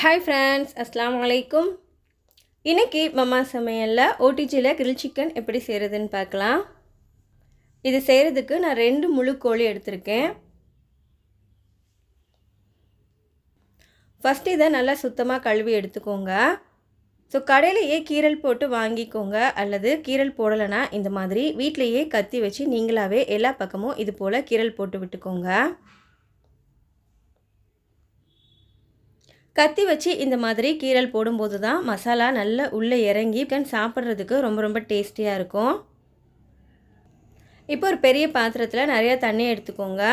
Hi friends அஸ்லாம் வலைக்கும் இன்றைக்கி மம்மா சமையலில் ஓடிஜியில் கிரில் சிக்கன் எப்படி செய்கிறதுன்னு பார்க்கலாம். இது செய்கிறதுக்கு நான் ரெண்டு முழு கோழி எடுத்திருக்கேன். ஃபஸ்ட் இதை நல்லா சுத்தமாக கழுவி எடுத்துக்கோங்க. ஸோ கடையிலையே கீரல் போட்டு வாங்கிக்கோங்க. அல்லது கீரல் போடலைன்னா இந்த மாதிரி வீட்டிலையே கத்தி வச்சு நீங்களாகவே எல்லா பக்கமும் இது போல் கீரல் போட்டு விட்டுக்கோங்க. கத்தி வச்சு இந்த மாதிரி கீரல் போடும்போது தான் மசாலா நல்லா உள்ளே இறங்கி கன் சாப்பிட்றதுக்கு ரொம்ப ரொம்ப டேஸ்டியாக இருக்கும். இப்போ ஒரு பெரிய பாத்திரத்தில் நிறையா தண்ணி எடுத்துக்கோங்க.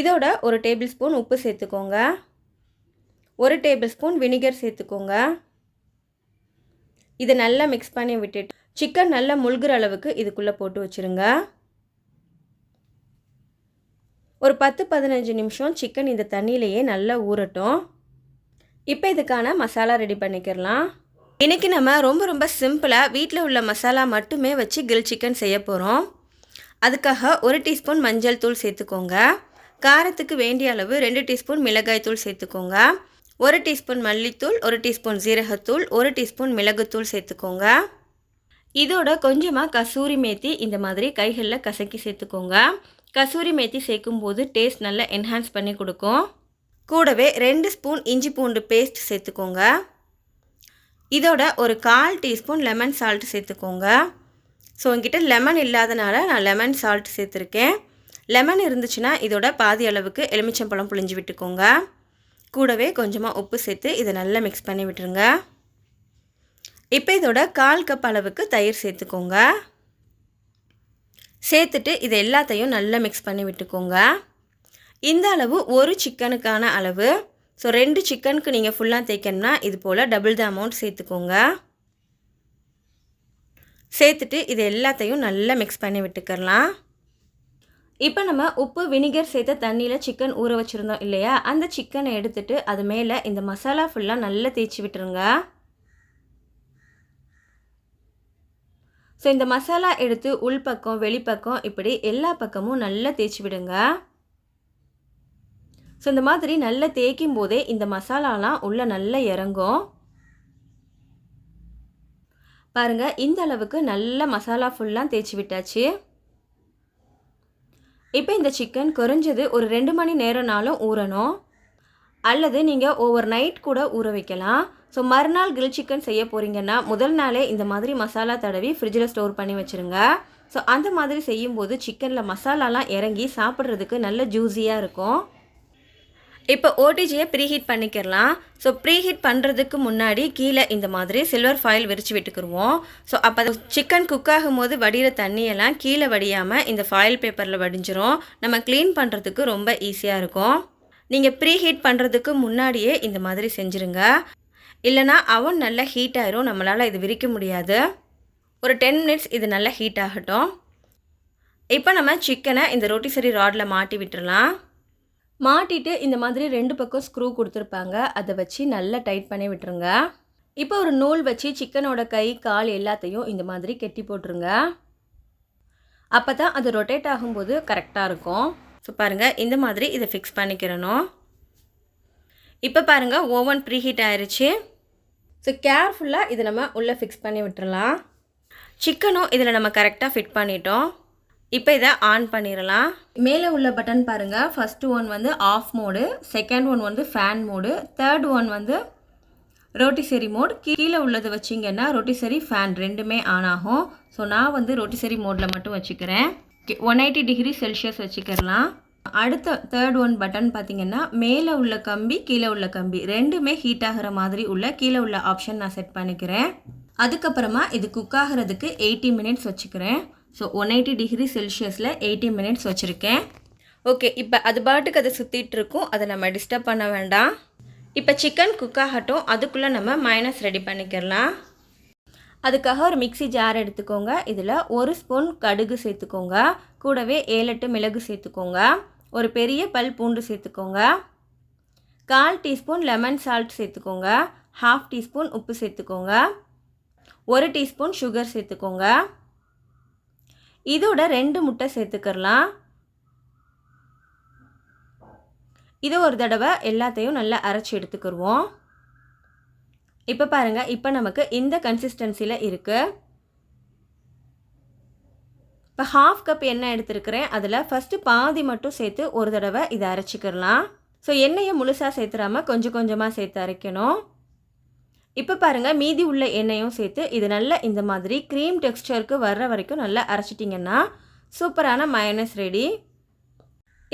இதோட ஒரு டேபிள் ஸ்பூன் உப்பு சேர்த்துக்கோங்க. ஒரு டேபிள் ஸ்பூன் வினிகர் சேர்த்துக்கோங்க. இதை நல்லா மிக்ஸ் பண்ணி விட்டுட்டு சிக்கன் நல்லா முழுகிற அளவுக்கு இதுக்குள்ளே போட்டு வச்சுருங்க. ஒரு பத்து பதினஞ்சு நிமிஷம் சிக்கன் இந்த தண்ணியிலையே நல்லா ஊறட்டும். இப்போ இதுக்கான மசாலா ரெடி பண்ணிக்கிறலாம். இன்றைக்கி நம்ம ரொம்ப ரொம்ப சிம்பிளாக வீட்டில் உள்ள மசாலா மட்டுமே வச்சு கிரில் சிக்கன் செய்ய போகிறோம் அதுக்காக ஒரு டீஸ்பூன் மஞ்சள் தூள் சேர்த்துக்கோங்க. காரத்துக்கு வேண்டிய அளவு ரெண்டு டீஸ்பூன் மிளகாய் தூள் சேர்த்துக்கோங்க. ஒரு டீஸ்பூன் மல்லித்தூள் ஒரு டீஸ்பூன் ஜீரகத்தூள் ஒரு டீஸ்பூன் மிளகுத்தூள் சேர்த்துக்கோங்க. இதோட கொஞ்சமாக கசூரி மேத்தி இந்த மாதிரி கைகளில் கசக்கி சேர்த்துக்கோங்க. கசூரி மேத்தி சேர்க்கும்போது டேஸ்ட் நல்லா என்ஹான்ஸ் பண்ணி கொடுக்கும். கூடவே ரெண்டு ஸ்பூன் இஞ்சி பூண்டு பேஸ்ட் சேர்த்துக்கோங்க. இதோட ஒரு கால் டீஸ்பூன் லெமன் சால்ட் சேர்த்துக்கோங்க. ஸோ என்கிட்ட லெமன் இல்லாதனால நான் லெமன் சால்ட் சேர்த்துருக்கேன். லெமன் இருந்துச்சுன்னா இதோட பாதி அளவுக்கு எலுமிச்சம்பழம் புழிஞ்சு விட்டுக்கோங்க. கூடவே கொஞ்சமாக உப்பு சேர்த்து இதை நல்லா மிக்ஸ் பண்ணி விட்டுருங்க. இப்போ இதோட கால் கப் அளவுக்கு தயிர் சேர்த்துக்கோங்க. சேர்த்துட்டு இது எல்லாத்தையும் நல்லா மிக்ஸ் பண்ணி விட்டுக்கோங்க. இந்த அளவு ஒரு சிக்கனுக்கான அளவு. ஸோ ரெண்டு சிக்கனுக்கு நீங்கள் ஃபுல்லாக தேய்க்கணும்னா இது போல் டபுள் த அமௌண்ட் சேர்த்துக்கோங்க. சேர்த்துட்டு இது எல்லாத்தையும் நல்லா மிக்ஸ் பண்ணி விட்டுக்கலாம் இப்போ நம்ம உப்பு வினிகர் சேர்த்த தண்ணியில் சிக்கன் ஊற வச்சுருந்தோம் இல்லையா? அந்த சிக்கனை எடுத்துட்டு அது மேலே இந்த மசாலா ஃபுல்லாக நல்லா தேய்ச்சி விட்டுருங்க. ஸோ இந்த மசாலா எடுத்து உள்பக்கம் வெளிப்பக்கம் இப்படி எல்லா பக்கமும் நல்லா தேய்ச்சி விடுங்க. ஸோ இந்த மாதிரி நல்லா தேய்க்கும் போதே இந்த மசாலாலாம் உள்ளே நல்லா இறங்கும். பாருங்கள் இந்த அளவுக்கு நல்ல மசாலா ஃபுல்லாக தேய்ச்சி விட்டாச்சு. இப்போ இந்த சிக்கன் குறைஞ்சது ஒரு ரெண்டு மணி நேரம்னாலும் ஊறணும். அல்லது நீங்கள் ஓவர் நைட் கூட ஊற வைக்கலாம். ஸோ மறுநாள் கிரில் சிக்கன் செய்ய போகிறீங்கன்னா முதல் நாளே இந்த மாதிரி மசாலா தடவி ஃப்ரிட்ஜில் ஸ்டோர் பண்ணி வச்சுருங்க. ஸோ அந்த மாதிரி செய்யும்போது சிக்கனில் மசாலாலாம் இறங்கி சாப்பிட்றதுக்கு நல்ல ஜூஸியாக இருக்கும். இப்போ ஓடிஜியை ப்ரீஹீட் பண்ணிக்கிறலாம் ஸோ ப்ரீஹீட் பண்ணுறதுக்கு முன்னாடி கீழே இந்த மாதிரி சில்வர் ஃபாயில் விரித்து விட்டுக்குருவோம். ஸோ அப்போ சிக்கன் குக் ஆகும்போது வடிகிற தண்ணியெல்லாம் கீழே வடியாமல் இந்த ஃபாயில் பேப்பரில் வடிஞ்சிரும். நம்ம க்ளீன் பண்ணுறதுக்கு ரொம்ப ஈஸியாக இருக்கும். நீங்கள் ப்ரீ ஹீட் பண்ணுறதுக்கு முன்னாடியே இந்த மாதிரி செஞ்சுருங்க. இல்லைனா அவன் நல்லா ஹீட் ஆயிரும் நம்மளால் இது விரிக்க முடியாது. ஒரு டென் மினிட்ஸ் இது நல்லா ஹீட் ஆகட்டும். இப்போ நம்ம சிக்கனை இந்த ரொட்டிசரி ராடில் மாட்டி விட்டுடலாம் மாட்டிட்டு இந்த மாதிரி ரெண்டு பக்கம் ஸ்க்ரூ கொடுத்துருப்பாங்க. அதை வச்சு நல்லா டைட் பண்ணி விட்டுருங்க. இப்போ ஒரு நூல் வச்சு சிக்கனோட கை கால் எல்லாத்தையும் இந்த மாதிரி கெட்டி போட்டுருங்க. அப்போ தான் அது ரொட்டேட் ஆகும்போது கரெக்டாக இருக்கும். ஸோ பாருங்கள் இந்த மாதிரி இதை ஃபிக்ஸ் பண்ணிக்கிறணும். இப்போ பாருங்கள் ஓவன் ப்ரீஹீட் ஆயிடுச்சு ஸோ கேர்ஃபுல்லாக இதை நம்ம உள்ளே ஃபிக்ஸ் பண்ணி விட்டுறலாம். சிக்கனும் இதில் நம்ம கரெக்டாக ஃபிட் பண்ணிட்டோம். இப்போ இதை ஆன் பண்ணிடலாம். மேலே உள்ள பட்டன் பாருங்கள் ஃபஸ்ட்டு ஒன் வந்து ஆஃப் மோடு செகண்ட் ஒன் வந்து ஃபேன் மோடு தேர்ட் ஒன் வந்து ரோட்டிசரி மோட் கீழே உள்ளது வச்சிங்கன்னா ரொட்டிசரி ஃபேன் ரெண்டுமே ஆன் ஆகும். ஸோ நான் வந்து ரொட்டிசரி மோடில் மட்டும் வச்சுக்கிறேன். ஒன் எயிட்டி டிகிரி செல்சியஸ் வச்சுக்கிறலாம் அடுத்த தேர்ட் ஒன் பட்டன் பார்த்திங்கன்னா மேலே உள்ள கம்பி கீழே உள்ள கம்பி. ரெண்டுமே ஹீட் ஆகிற மாதிரி உள்ள கீழே உள்ள ஆப்ஷன் நான் செட் பண்ணிக்கிறேன். அதுக்கப்புறமா இது குக் ஆகிறதுக்கு எயிட்டி மினிட்ஸ் வச்சுக்கிறேன். ஸோ ஒன் எயிட்டி டிகிரி செல்சியஸில் எயிட்டி மினிட்ஸ் வச்சுருக்கேன். ஓகே இப்போ அது பாட்டுக்கு அதை சுற்றிட்டு இருக்கும். அதை நம்ம டிஸ்டர்ப் பண்ண வேண்டாம். இப்போ சிக்கன் குக் ஆகட்டும். அதுக்குள்ளே நம்ம மைனஸ் ரெடி பண்ணிக்கிறலாம் அதுக்காக ஒரு மிக்சி ஜார் எடுத்துக்கோங்க. இதில் ஒரு ஸ்பூன் கடுகு சேர்த்துக்கோங்க. கூடவே ஏழெட்டு மிளகு சேர்த்துக்கோங்க. ஒரு பெரிய பல் பூண்டு சேர்த்துக்கோங்க. கால் டீஸ்பூன் லெமன் சால்ட் சேர்த்துக்கோங்க. ஹாஃப் டீஸ்பூன் உப்பு சேர்த்துக்கோங்க. ஒரு டீஸ்பூன் சுகர் சேர்த்துக்கோங்க. இதோட ரெண்டு முட்டை சேர்த்துக்கிறலாம். இதை ஒரு தடவை எல்லாத்தையும் நல்லா அரைச்சி எடுத்துக்கிடுவோம் இப்போ பாருங்கள் இப்போ நமக்கு இந்த கன்சிஸ்டன்சியில் இருக்குது இப்போ ஹாஃப் கப் எண்ணெய் எடுத்துருக்கிறேன். அதில் ஃபஸ்ட்டு பாதி மட்டும் சேர்த்து ஒரு தடவை இதை அரைச்சிக்கிடலாம். ஸோ எண்ணெயை முழுசாக சேர்த்துறாமல் கொஞ்சம் கொஞ்சமாக சேர்த்து அரைக்கணும். இப்போ பாருங்கள் மீதி உள்ள எண்ணெயும் சேர்த்து இது நல்லா இந்த மாதிரி க்ரீம் டெக்ஸ்டருக்கு வர்ற வரைக்கும் நல்லா அரைச்சிட்டிங்கன்னா சூப்பரான மயனஸ் ரெடி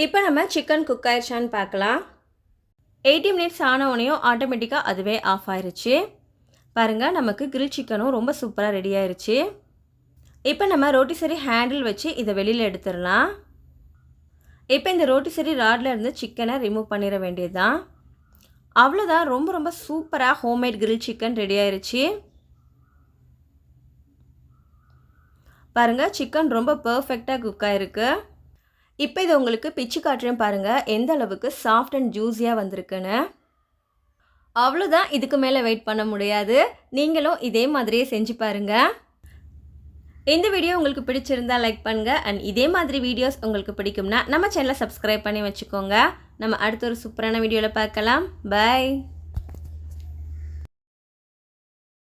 இப்போ நம்ம சிக்கன் குக் ஆயிடுச்சான்னு பார்க்கலாம். எயிட்டி மினிட்ஸ் ஆனவுடனேயும் ஆட்டோமேட்டிக்காக அதுவே ஆஃப் ஆயிடுச்சு பாருங்கள் நமக்கு கிரில் சிக்கனும் ரொம்ப சூப்பராக ரெடி ஆயிடுச்சு இப்போ நம்ம ரோட்டிசரி ஹேண்டில் வச்சு இதை வெளியில் எடுத்துடலாம். இப்போ இந்த ரோட்டிசரி ராடில் இருந்து சிக்கனை ரிமூவ் பண்ணிட வேண்டியது தான் அவ்வளோதான் ரொம்ப ரொம்ப சூப்பராக ஹோம்மேட் கிரில் சிக்கன் ரெடி ஆயிடுச்சு பாருங்கள் சிக்கன் ரொம்ப பர்ஃபெக்டாக குக் ஆகிருக்கு இப்போ இதை உங்களுக்கு பிச்சு காட்டுறேன் பாருங்கள் எந்த அளவுக்கு சாஃப்ட் அண்ட் ஜூஸியாக வந்திருக்குன்னு. அவ்வளோதான் இதுக்கு மேலே வெயிட் பண்ண முடியாது. நீங்களும் இதே மாதிரியே செஞ்சு பாருங்கள் இந்த வீடியோ உங்களுக்கு பிடிச்சிருந்தா லைக் பண்ணுங்கள் அண்ட் இதே மாதிரி வீடியோஸ் உங்களுக்கு பிடிக்கும்னா நம்ம சேனலை சப்ஸ்கிரைப் பண்ணி வச்சுக்கோங்க. நம்ம அடுத்த ஒரு சூப்பரான வீடியோவில் பார்க்கலாம். பை